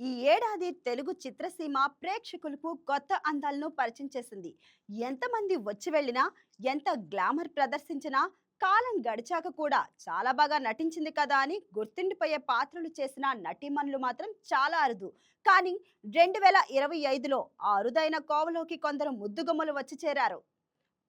ఈ ఏడాది తెలుగు చిత్రసీమ ప్రేక్షకులకు కొత్త అందాలను పరిచయం చేసింది. ఎంతమంది వచ్చి వెళ్ళినా ఎంత గ్లామర్ ప్రదర్శించినా కాలం గడిచాక కూడా చాలా బాగా నటించింది కదా అని గుర్తుండిపోయే పాత్రలు చేసిన నటీమణులు మాత్రం చాలా అరుదు. కానీ రెండు వేల ఇరవై ఐదులో ఆ అరుదైన కోవలోకి కొందరు ముద్దుగుమ్మలు వచ్చి చేరారు.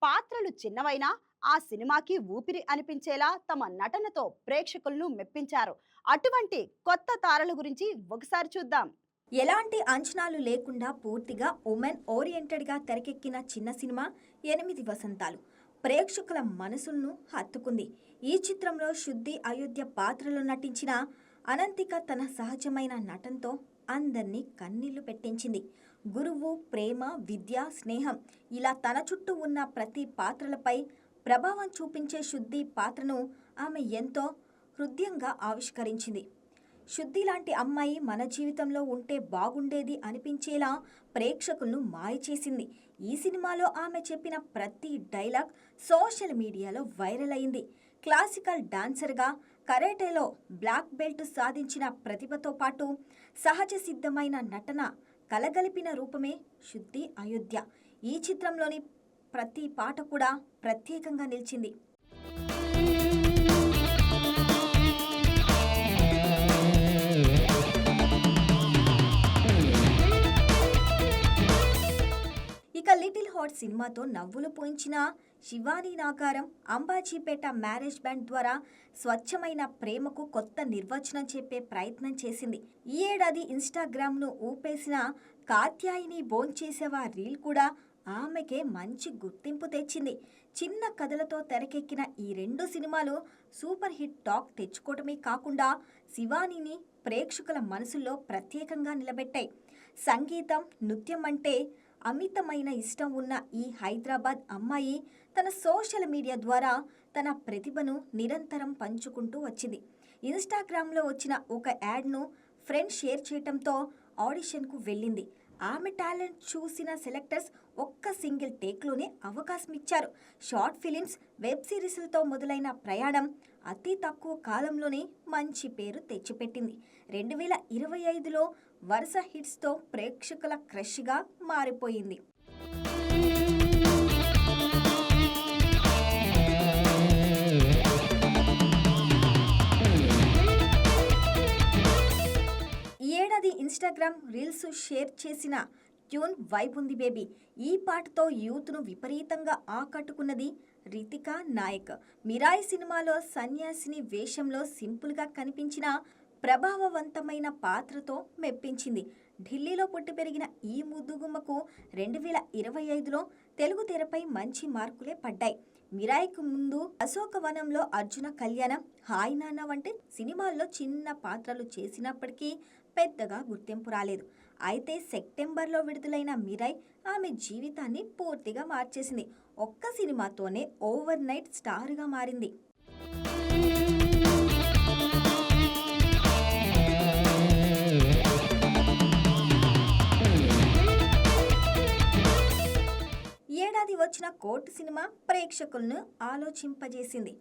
పాత్రలు చిన్నవైనా ఆ సినిమాకి ఊపిరి అనిపించేలా తమ నటనతో ప్రేక్షకులను మెప్పించారు. అటువంటి కొత్త తారల గురించి ఒకసారి చూద్దాం. ఎలాంటి అంచనాలు లేకుండా పూర్తిగా ఉమెన్ ఓరియంటెడ్గా తెరకెక్కిన చిన్న సినిమా ఎనిమిది వసంతాలు. ప్రేక్షకుల మనసులను హత్తుకుంది. ఈ చిత్రంలో శుద్ధి అయోధ్య పాత్రలో నటించిన అనంతిక తన సహజమైన నటనతో అందరినీ కన్నీళ్ళు పెట్టించింది. గురువు ప్రేమ విద్య స్నేహం ఇలా తన చుట్టూ ఉన్న ప్రతి పాత్రలపై ప్రభావం చూపించే శుద్ధి పాత్రను ఆమె ఎంతో హృదయంగా ఆవిష్కరించింది. శుద్ధి లాంటి అమ్మాయి మన జీవితంలో ఉంటే బాగుండేది అనిపించేలా ప్రేక్షకులను మాయ చేసింది. ఈ సినిమాలో ఆమె చెప్పిన ప్రతి డైలాగ్ సోషల్ మీడియాలో వైరల్ అయింది. క్లాసికల్ డాన్సర్గా కరేటేలో బ్లాక్ బెల్ట్ సాధించిన ప్రతిభతో పాటు సహజ సిద్ధమైన నటన కలగలిపిన రూపమే శుద్ధి అయోధ్య. ఈ చిత్రంలోని ప్రతి పాట కూడా ప్రత్యేకంగా నిలిచింది. లిటిల్ సినిమాతో నవ్వులు పోయించిన శివానీ నాగారం అంబాజీపేట మ్యారేజ్ బ్యాండ్ ద్వారా స్వచ్ఛమైన ప్రేమకు కొత్త నిర్వచనం చెప్పే ప్రయత్నం చేసింది. ఈ ఏడాది ఇన్స్టాగ్రామ్ను ఊపేసిన కాత్యాయిని భోంచేసేవా రీల్ కూడా ఆమెకే మంచి గుర్తింపు తెచ్చింది. చిన్న కథలతో తెరకెక్కిన ఈ రెండు సినిమాలు సూపర్ హిట్ టాక్ తెచ్చుకోవటమే కాకుండా శివానీని ప్రేక్షకుల మనసుల్లో ప్రత్యేకంగా నిలబెట్టాయి. సంగీతం నృత్యం అంటే అమితమైన ఇష్టం ఉన్న ఈ హైదరాబాద్ అమ్మాయి తన సోషల్ మీడియా ద్వారా తన ప్రతిభను నిరంతరం పంచుకుంటూ వచ్చింది. ఇన్స్టాగ్రామ్లో వచ్చిన ఒక యాడ్ను ఫ్రెండ్ షేర్ చేయటంతో ఆడిషన్కు వెళ్ళింది. ఆమె టాలెంట్ చూసిన సెలెక్టర్స్ ఒక్క సింగిల్ టేక్లోనే అవకాశం ఇచ్చారు. షార్ట్ ఫిలిమ్స్ వెబ్ సిరీస్లతో మొదలైన ప్రయాణం అతి తక్కువ కాలంలోనే మంచి పేరు తెచ్చిపెట్టింది. రెండు వేల ఇరవై ఐదులో వరుస హిట్స్తో ప్రేక్షకుల క్రష్గా మారిపోయింది. ఈ ఏడాది ఇన్స్టాగ్రామ్ రీల్స్ షేర్ చేసిన ట్యూన్ వైబ్ ఉంది బేబీ. ఈ పాటతో యూత్ను విపరీతంగా ఆకట్టుకున్నది రితికా నాయక్. మిరాయి సినిమాలో సన్యాసిని వేషంలో సింపుల్గా కనిపించిన ప్రభావవంతమైన పాత్రతో మెప్పించింది. ఢిల్లీలో పుట్టి పెరిగిన ఈ ముద్దుగుమ్మకు రెండు వేల ఇరవై ఐదులో తెలుగు తెరపై మంచి మార్కులే పడ్డాయి. మిరాయికి ముందు అశోకవనంలో అర్జున కళ్యాణం హాయ్ నాన్న వంటి సినిమాల్లో చిన్న పాత్రలు చేసినప్పటికీ పెద్దగా గుర్తింపు రాలేదు. అయితే సెప్టెంబర్లో విడుదలైన మిరాయ్ ఆమె జీవితాన్ని పూర్తిగా మార్చేసింది. ఒక్క సినిమాతోనే ఓవర్ నైట్ స్టార్గా మారింది. ఏడాది వచ్చిన కోర్టు సినిమా ప్రేక్షకులను ఆలోచింపజేసింది.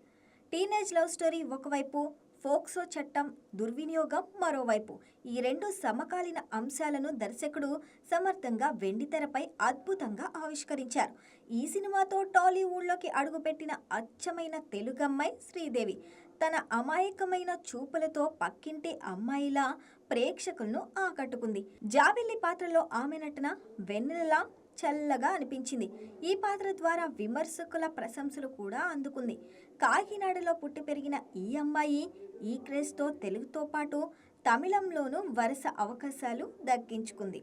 టీనేజ్ లవ్ స్టోరీ ఒకవైపు ఫోక్సో చట్టం దుర్వినియోగం మరోవైపు. ఈ రెండు సమకాలీన అంశాలను దర్శకుడు సమర్థంగా వెండితెరపై అద్భుతంగా ఆవిష్కరించారు. ఈ సినిమాతో టాలీవుడ్లోకి అడుగుపెట్టిన అచ్చమైన తెలుగమ్మాయి శ్రీదేవి తన అమాయకమైన చూపులతో పక్కింటి అమ్మాయిలా ప్రేక్షకులను ఆకట్టుకుంది. జాబిల్లి పాత్రలో ఆమె నటన వెన్నెలలా చల్లగా అనిపించింది. ఈ పాత్ర ద్వారా విమర్శకుల ప్రశంసలు కూడా అందుకుంది. కాకినాడలో పుట్టి పెరిగిన ఈ అమ్మాయి ఈ క్రేజ్తో తెలుగుతో పాటు తమిళంలోనూ వరుస అవకాశాలు దక్కించుకుంది.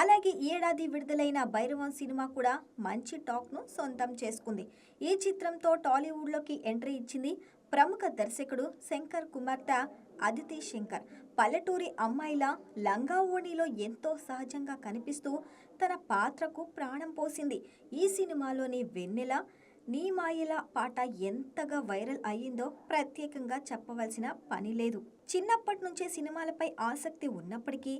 అలాగే ఈ ఏడాది విడుదలైన భైరవం సినిమా కూడా మంచి టాక్ను సొంతం చేసుకుంది. ఈ చిత్రంతో టాలీవుడ్లోకి ఎంట్రీ ఇచ్చింది ప్రముఖ దర్శకుడు శంకర్ కుమార్తె అదితి శంకర్. పల్లెటూరి అమ్మాయిల లంగా ఓణిలో ఎంతో సహజంగా కనిపిస్తూ తన పాత్రకు ప్రాణం పోసింది. ఈ సినిమాలోని వెన్నెల నీ మాయల పాట ఎంతగా వైరల్ అయ్యిందో ప్రత్యేకంగా చెప్పవలసిన పని లేదు. చిన్నప్పటి నుంచే సినిమాలపై ఆసక్తి ఉన్నప్పటికీ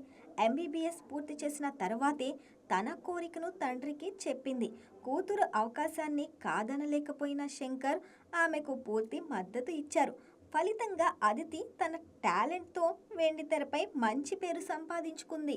ఎంబీబీఎస్ పూర్తి చేసిన తర్వాతే తన కోరికను తండ్రికి చెప్పింది. కూతురు అవకాశాన్ని కాదనలేకపోయిన శంకర్ ఆమెకు పూర్తి మద్దతు ఇచ్చారు. ఫలితంగా అదితి తన టాలెంట్తో వెండితెరపై మంచి పేరు సంపాదించుకుంది.